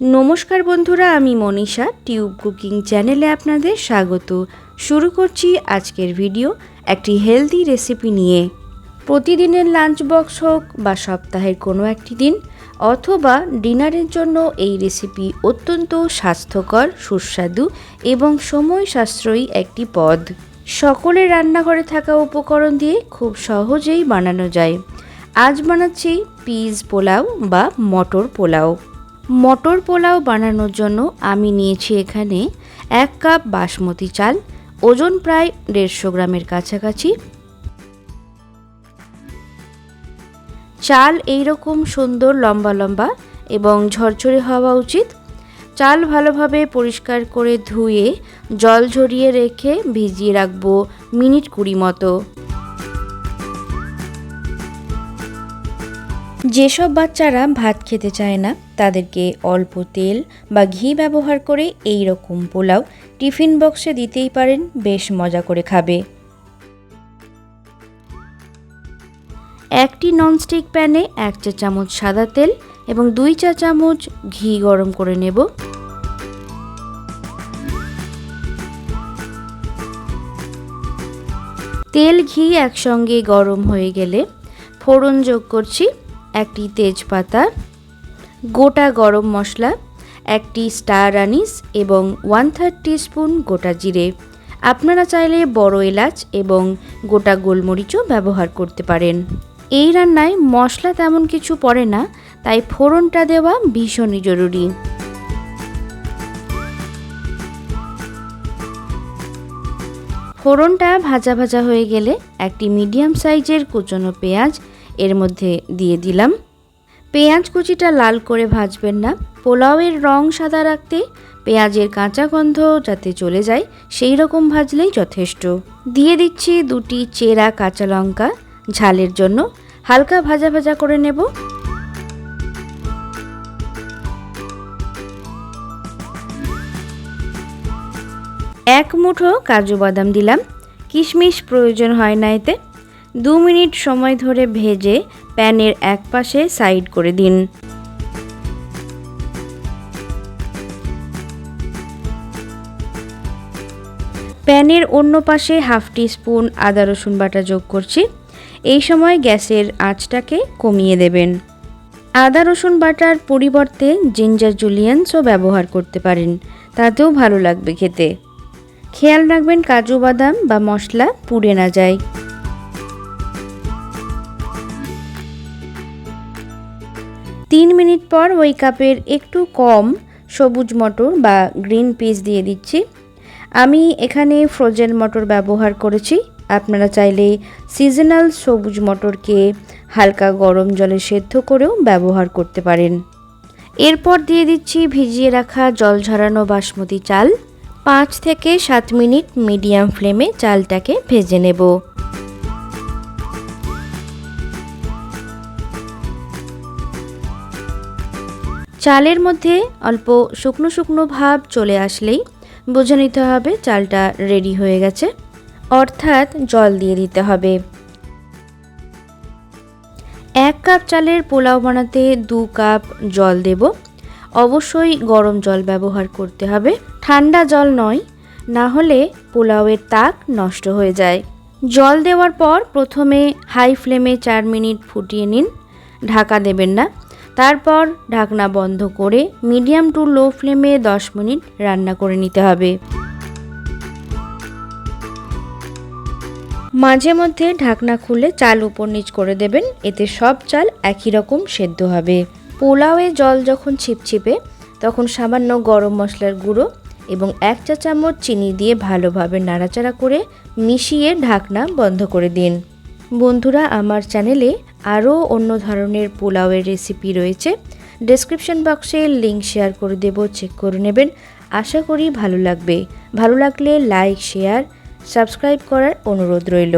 নমস্কার বন্ধুরা, আমি মনীষা টিউব কুকিং চ্যানেলে আপনাদের স্বাগত। শুরু করছি আজকের ভিডিও একটি হেলদি রেসিপি নিয়ে। প্রতিদিনের লাঞ্চ বক্স হোক বা সপ্তাহের কোনো একটি দিন, অথবা ডিনারের জন্য এই রেসিপি অত্যন্ত স্বাস্থ্যকর, সুস্বাদু এবং সময় সাশ্রয়ী একটি পদ। সকলের রান্নাঘরে থাকা উপকরণ দিয়ে খুব সহজেই বানানো যায়। আজ বানাচ্ছি পিস পোলাও বা মটর পোলাও। মটর পোলাও বানানোর জন্য আমি নিয়েছি এখানে এক কাপ বাসমতি চাল, ওজন প্রায় দেড়শো গ্রামের কাছাকাছি। চাল এইরকম সুন্দর লম্বা লম্বা এবং ঝরঝরে হওয়া উচিত। চাল ভালোভাবে পরিষ্কার করে ধুয়ে জল ঝরিয়ে রেখে ভিজিয়ে রাখব মিনিট কুড়ি মতো। যেসব বাচ্চারা ভাত খেতে চায় না, তাদেরকে অল্প তেল বা ঘি ব্যবহার করে এই রকম পোলাও টিফিন বক্সে দিতেই পারেন, বেশ মজা করে খাবে। একটি ননস্টিক প্যানে এক চা চামচ সাদা তেল এবং দুই চা চামচ ঘি গরম করে নেব। তেল ঘি একসঙ্গে গরম হয়ে গেলে ফোড়ন যোগ করছি। একটি তেজপাতা, গোটা গরম মশলা, একটি স্টার আনিস এবং ওয়ান থার্ড স্পুন গোটা জিরে। আপনারা চাইলে বড় এলাচ এবং গোটা গোলমরিচও ব্যবহার করতে পারেন। এই রান্নায় মশলা তেমন কিছু পড়ে না, তাই ফোড়নটা দেওয়া ভীষণই জরুরি। ফোড়নটা ভাজা ভাজা হয়ে গেলে একটি মিডিয়াম সাইজের কুচনো পেঁয়াজ এর মধ্যে দিয়ে দিলাম। পেঁয়াজ কুচিটা লাল করে ভাজবেন না। পোলাওয়ের রং সাদা রাখতে পেঁয়াজের কাঁচা গন্ধ যাতে চলে যায়, সেই রকম ভাজলেই যথেষ্ট। দিয়ে দিচ্ছি দুটি চেরা কাঁচা লঙ্কা। ঝালের জন্য হালকা ভাজা ভাজা করে নেব। এক মুঠো কাজু বাদাম দিলাম। কিশমিশ প্রয়োজন হয় না এতে। দু মিনিট সময় ধরে ভেজে প্যানের এক পাশে সাইড করে দিন। প্যানের অন্য পাশে হাফ টি স্পুন আদা রসুন বাটা যোগ করছি। এই সময় গ্যাসের আঁচটাকে কমিয়ে দেবেন। আদা রসুন বাটার পরিবর্তে জিঞ্জার জুলিয়ান্সও ব্যবহার করতে পারেন। তাতেও ভালো লাগবে খেতে। খেয়াল রাখবেন কাজু বাদাম বা মশলা পুড়ে না যায়। তিন মিনিট পর ওই কাপের একটু কম সবুজ মটর বা গ্রিন পিস দিয়ে দিচ্ছি। আমি এখানে ফ্রোজেন মটর ব্যবহার করেছি। আপনারা চাইলে সিজনাল সবুজ মটরকে হালকা গরম জলে সেদ্ধ করেও ব্যবহার করতে পারেন। এরপর দিয়ে দিচ্ছি ভিজিয়ে রাখা জল ঝরানো বাসমতি চাল। পাঁচ থেকে সাত মিনিট মিডিয়াম ফ্লেমে চালটাকে ভেজে নেব। চালের মধ্যে অল্প শুকনো শুকনো ভাব চলে আসলেই বুঝে নিতে হবে চালটা রেডি হয়ে গেছে। অর্থাৎ জল দিয়ে দিতে হবে। এক কাপ চালের পোলাও বানাতে দু কাপ জল দেব। অবশ্যই গরম জল ব্যবহার করতে হবে। ঠান্ডা জল নয়, না হলে পোলাওয়ের তাক নষ্ট হয়ে যায়। জল দেওয়ার পর প্রথমে হাই ফ্লেমে চার মিনিট ফুটিয়ে নিন। ঢাকা দেবেন না। তারপর ঢাকনা বন্ধ করে মিডিয়াম টু লো ফ্লেমে দশ মিনিট রান্না করে নিতে হবে। মাঝে মধ্যে ঢাকনা খুলে চাল উপর নিচ করে দেবেন, এতে সব চাল একই রকম সেদ্ধ হবে। পোলাওয়ে জল যখন ছিপছিপে, তখন সামান্য গরম মশলার গুঁড়ো এবং এক চা চামচ চিনি দিয়ে ভালোভাবে নাড়াচাড়া করে মিশিয়ে ঢাকনা বন্ধ করে দিন। বন্ধুরা, আমার চ্যানেলে আরও অন্য ধরনের পোলাওয়ের রেসিপি রয়েছে। ডেসক্রিপশন বক্সে লিঙ্ক শেয়ার করে দেব চেক করে নেবেন। আশা করি ভালো লাগবে। ভালো লাগলে লাইক শেয়ার সাবস্ক্রাইব করার অনুরোধ রইল।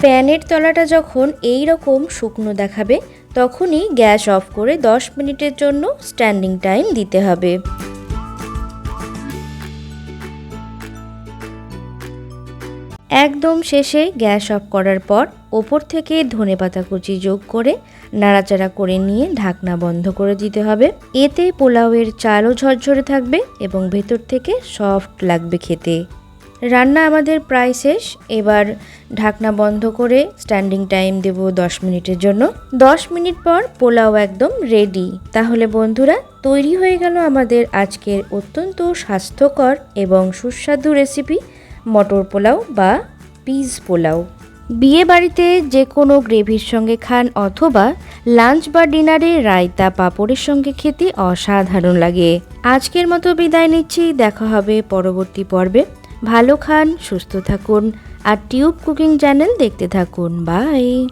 প্যানের তলাটা যখন এই রকম শুকনো দেখাবে, তখনই গ্যাস অফ করে 10 মিনিটের জন্য স্ট্যান্ডিং টাইম দিতে হবে। একদম শেষে গ্যাস অফ করার পর ওপর থেকে ধনেপাতা কুচি যোগ করে নাড়াচাড়া করে নিয়ে ঢাকনা বন্ধ করে দিতে হবে। এতে পোলাওয়ের চালও ঝরঝরে থাকবে এবং ভেতর থেকে সফট লাগবে খেতে। রান্না আমাদের প্রায় শেষ। এবার ঢাকনা বন্ধ করে স্ট্যান্ডিং টাইম দেব দশ মিনিটের জন্য। দশ মিনিট পর পোলাও একদম রেডি। তাহলে বন্ধুরা, তৈরি হয়ে গেল আমাদের আজকের অত্যন্ত স্বাস্থ্যকর এবং সুস্বাদু রেসিপি। মটর পোলাও বা পিস পোলাও। বিয়ে বাড়িতে যে কোনো গ্রেভির সঙ্গে খান অথবা লাঞ্চ বা ডিনারে রায়তা পাঁপড়ের সঙ্গে খেতে অসাধারণ লাগে। আজকের মতো বিদায় নিচ্ছি, দেখা হবে পরবর্তী পর্বে। ভালো খান, সুস্থ থাকুন, আর টিউব কুকিং চ্যানেল দেখতে থাকুন। বাই।